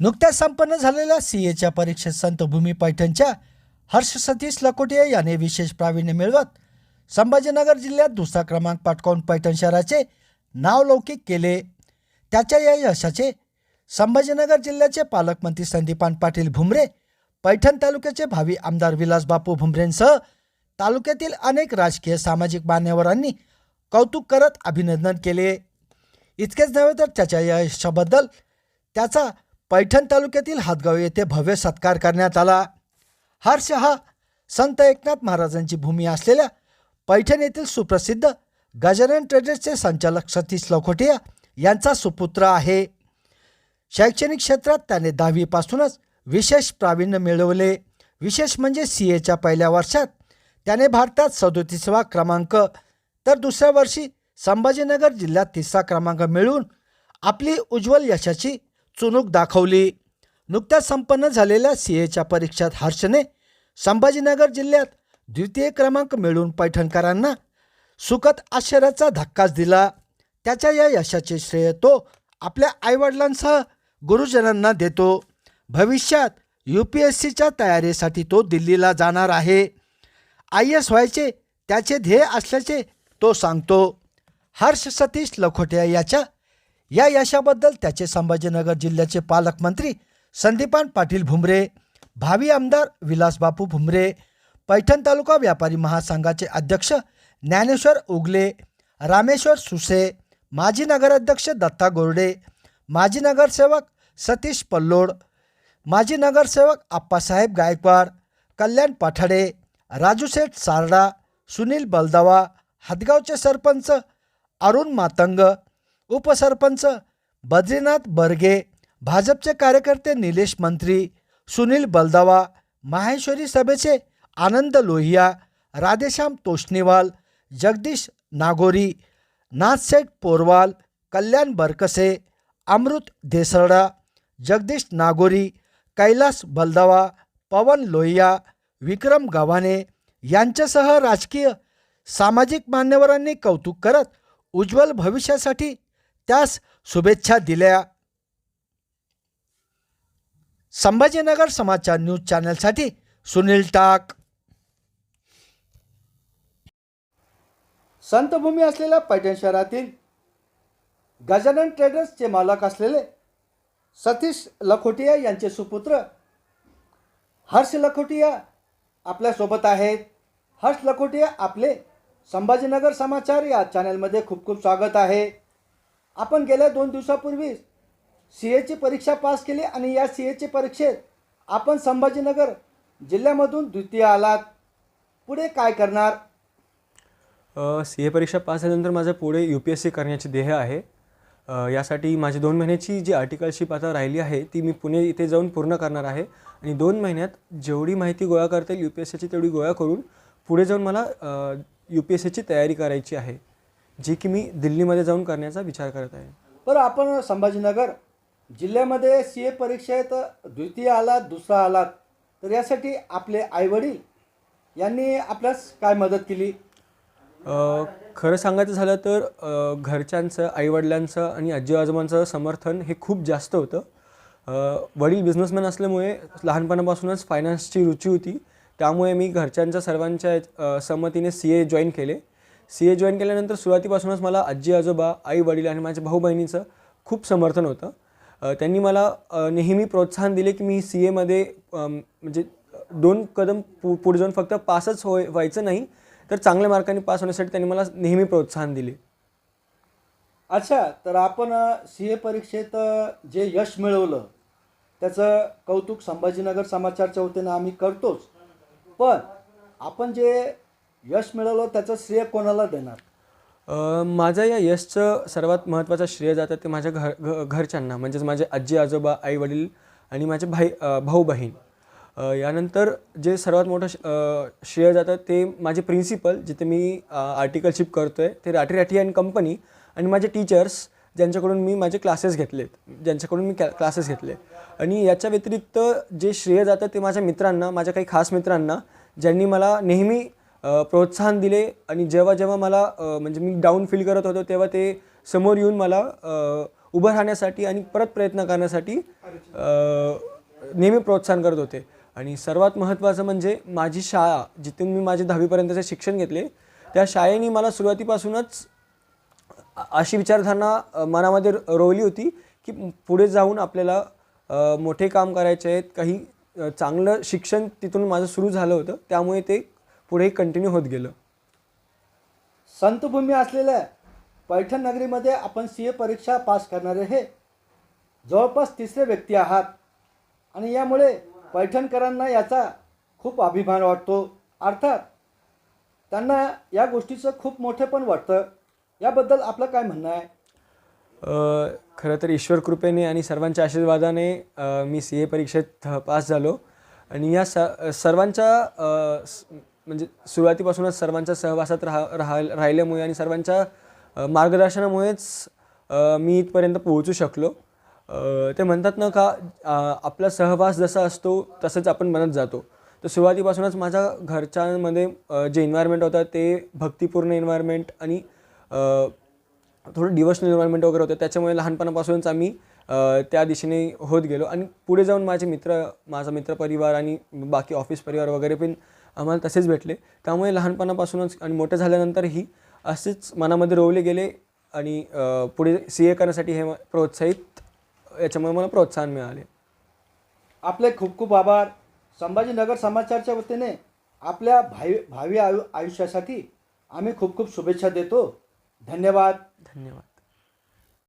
नुकत्याच संपन्न झालेल्या सी एच्या परीक्षेत संत भूमी पैठणच्या हर्ष सतीश लकोटिया याने विशेष प्रावीण्य मिळवत संभाजीनगर जिल्ह्यात दुसरा क्रमांक पटकावून पैठण शहराचे नाव लौकिक केले. त्याच्या या यशाचे संभाजीनगर जिल्ह्याचे पालकमंत्री संदीपान पाटील भुमरे पैठण तालुक्याचे भावी आमदार विलासबापू भुमरेंसह तालुक्यातील अनेक राजकीय सामाजिक मान्यवरांनी कौतुक करत अभिनंदन केले. इतकेच नव्हे तर त्याच्या या यशाबद्दल त्याचा पैठण तालुक्यातील हातगाव येथे भव्य सत्कार करण्यात आला. हर्ष हा संत एकनाथ महाराजांची भूमी असलेल्या पैठण येथील सुप्रसिद्ध गजानन ट्रेडर्सचे संचालक सतीश लखोटिया यांचा सुपुत्र आहे. शैक्षणिक क्षेत्रात त्याने दहावीपासूनच विशेष प्रावीण्य मिळवले. विशेष म्हणजे सी एच्या पहिल्या वर्षात त्याने भारतात सदोतीसवा क्रमांक तर दुसऱ्या वर्षी संभाजीनगर जिल्ह्यात तिसरा क्रमांक मिळवून आपली उज्ज्वल यशाची चुणूक दाखवली. नुकत्याच संपन्न झालेल्या सी एच्या परीक्षेत हर्षने संभाजीनगर जिल्ह्यात द्वितीय क्रमांक मिळवून पैठणकरांना सुखद आश्चर्याचा धक्काच दिला. त्याच्या या यशाचे श्रेय तो आपल्या आईवडिलांसह गुरुजनांना देतो. भविष्यात यू पी एस सीच्या तयारीसाठी तो दिल्लीला जाणार आहे. आय एस व्हायचे त्याचे ध्येय असल्याचे तो सांगतो. हर्ष सतीश लखोटिया याच्या या यशाबद्दल त्याचे संभाजीनगर जिल्ह्याचे पालकमंत्री संदीपान पाटील भुमरे भावी आमदार विलासबापू भुमरे पैठण तालुका व्यापारी महासंघाचे अध्यक्ष ज्ञानेश्वर उगले रामेश्वर सुसे माजी नगराध्यक्ष दत्ता गोरडे माजी नगरसेवक सतीश पल्लोड माजी नगरसेवक आप्पासाहेब गायकवाड कल्याण पाठाडे राजूसेठ सारडा सुनील बलदावा हदगावचे सरपंच अरुण मातंग उपसरपंच बद्रीनाथ बर्गे भाजपचे कार्यकर्ते निलेश मंत्री सुनील बलदावा माहेश्वरी सभेचे आनंद लोहिया राधेश्याम तोष्णीवाल जगदीश नागोरी नाथसेठ पोरवाल कल्याण बरकसे अमृत देसरडा जगदीश नागोरी कैलास बलदावा पवन लोहिया विक्रम गव्हाणे यांच्यासह राजकीय सामाजिक मान्यवरांनी कौतुक करत उज्ज्वल भविष्यासाठी त्यास शुभेच्छा दिल्या. संभाजीनगर समाचार न्यूज चॅनलसाठी सुनील टाक. संतभूमी असलेल्या पैठण शहरातील गजानन ट्रेडर्सचे मालक असलेले सतीश लखोटिया यांचे सुपुत्र हर्ष लखोटिया आपल्यासोबत आहेत. हर्ष लखोटिया आपले संभाजीनगर समाचार या चॅनलमध्ये खूप खूप स्वागत आहे. आपण गेल्या दोन दिवसापूर्वी सी एची परीक्षा पास केली आणि या सी एची परीक्षेत आपण संभाजीनगर जिल्ह्यामधून द्वितीय आलात. पुढे काय करणार? सी ए परीक्षा पास झाल्यानंतर माझं पुढे यू पी एस सी करण्याची ध्येय आहे. यासाठी माझी दोन महिन्याची जी आर्टिकलशिप आता राहिली आहे ती मी पुणे इथे जाऊन पूर्ण करणार आहे. आणि दोन महिन्यात जेवढी माहिती गोळा करता येईल यू पी एस सीची तेवढी गोळा करून पुढे जाऊन मला यू पी एस सीची तयारी करायची आहे. जी की मी दिल्लीमध्ये जाऊन करण्याचा विचार करत आहे. बरं आपण संभाजीनगर जिल्ह्यामध्ये सी ए परीक्षेत द्वितीय आलात दुसरा आलात. तर यासाठी आपले आईवडील यांनी आपल्यास काय मदत केली? अ, खरं सांगायचं झालं तर अ, घरच्यांचं आईवडिलांचं आणि आजी आजोबांचं समर्थन हे खूप जास्त होतं. अ, वडील बिझनेसमॅन असल्यामुळे लहानपणापासूनच फायनान्सची रुची होती. त्यामुळे मी घरच्यांच्या सर्वांच्या अ, संमतीने सी ए जॉईन केले. सी ए जॉईन केल्यानंतर सुरुवातीपासूनच मला आजी आजोबा आई वडील आणि माझ्या भाऊ बहिणीचं खूप समर्थन होतं. त्यांनी मला नेहमी प्रोत्साहन दिले की मी सी एमध्ये म्हणजे दोन कदम पु पुढे जाऊन फक्त पासच होय व्हायचं नाही तर चांगल्या मार्काने पास होण्यासाठी त्यांनी मला नेहमी प्रोत्साहन दिले. अच्छा तर आपण सी ए परीक्षेत जे यश मिळवलं त्याचं कौतुक संभाजीनगर समाचारच्या वतीनं आम्ही करतोच. पण आपण जे यश मिळालं त्याचं श्रेय कोणाला देणार? माझं या यशचं सर्वात महत्त्वाचं श्रेय जातं ते माझ्या घर घ घरच्यांना म्हणजेच माझे आजी आजोबा आई वडील आणि माझे भाई भाऊ बहीण यानंतर जे सर्वात मोठं श- श्रेय जातं ते माझे प्रिन्सिपल जिथे मी आर्टिकलशिप करतो आहे ते राठी राठी अँड कंपनी आणि माझे टीचर्स ज्यांच्याकडून मी माझे क्लासेस घेतलेत ज्यांच्याकडून मी कॅ क्लासेस घेतले. आणि याच्या व्यतिरिक्त जे श्रेय जातं ते माझ्या मित्रांना माझ्या काही खास मित्रांना ज्यांनी मला नेहमी प्रोत्साहन दिले आणि जेव्हा जेव्हा मला म्हणजे मी डाऊन फील करत होतो तेव्हा ते समोर येऊन मला उभं राहण्यासाठी आणि परत प्रयत्न करण्यासाठी नेहमी प्रोत्साहन करत होते. आणि सर्वात महत्त्वाचं म्हणजे माझी शाळा जिथून मी माझे दहावीपर्यंतचे शिक्षण घेतले त्या शाळेने मला सुरुवातीपासूनच अशी विचारधारणा मनामध्ये रोवली होती की पुढे जाऊन आपल्याला मोठे काम करायचे आहेत काही चांगलं शिक्षण तिथून माझं सुरू झालं होतं त्यामुळे ते पुढे कंटिन्यू होत गेलं. संतभूमी असलेल्या पैठण नगरीमध्ये आपण सी ए परीक्षा पास करणारे हे जवळपास तिसरे व्यक्ती आहात. आणि यामुळे पैठणकरांना याचा खूप अभिमान वाटतो. अर्थात त्यांना या गोष्टीचं खूप मोठेपण वाटतं. याबद्दल आपलं काय म्हणणं आहे? खरं तर ईश्वर कृपेने आणि सर्वांच्या आशीर्वादाने मी सी ए परीक्षेत पास झालो. आणि या स सर्वांच्या म्हणजे सुरुवातीपासूनच सर्वांच्या सहवासात राहा राहा राहिल्यामुळे आणि सर्वांच्या मार्गदर्शनामुळेच मी इथपर्यंत पोहोचू शकलो. ते म्हणतात ना का आपला सहवास जसा असतो तसंच आपण बनत जातो. तर सुरुवातीपासूनच माझ्या घरच्यांमध्ये जे एन्व्हायरमेंट होतं ते भक्तिपूर्ण एन्व्हायरमेंट आणि थोडं डिवोशनल एन्व्हायरमेंट वगैरे होतं. त्याच्यामुळे लहानपणापासूनच आम्ही त्या दिशेने होत गेलो. आणि पुढे जाऊन माझे मित्र माझा मित्रपरिवार आणि बाकी ऑफिस परिवार वगैरे पण आम्हाला तसेच भेटले. त्यामुळे लहानपणापासूनच आणि मोठं झाल्यानंतरही असेच मनामध्ये रोवले गेले आणि पुढे सी ए करण्यासाठी हे प्रोत्साहित याच्यामुळे मला प्रोत्साहन मिळाले. आपले खूप खूप आभार. संभाजीनगर समाचारच्या वतीने आपल्या भावी भावी आयु आयुष्यासाठी आम्ही खूप खूप शुभेच्छा देतो. धन्यवाद. धन्यवाद.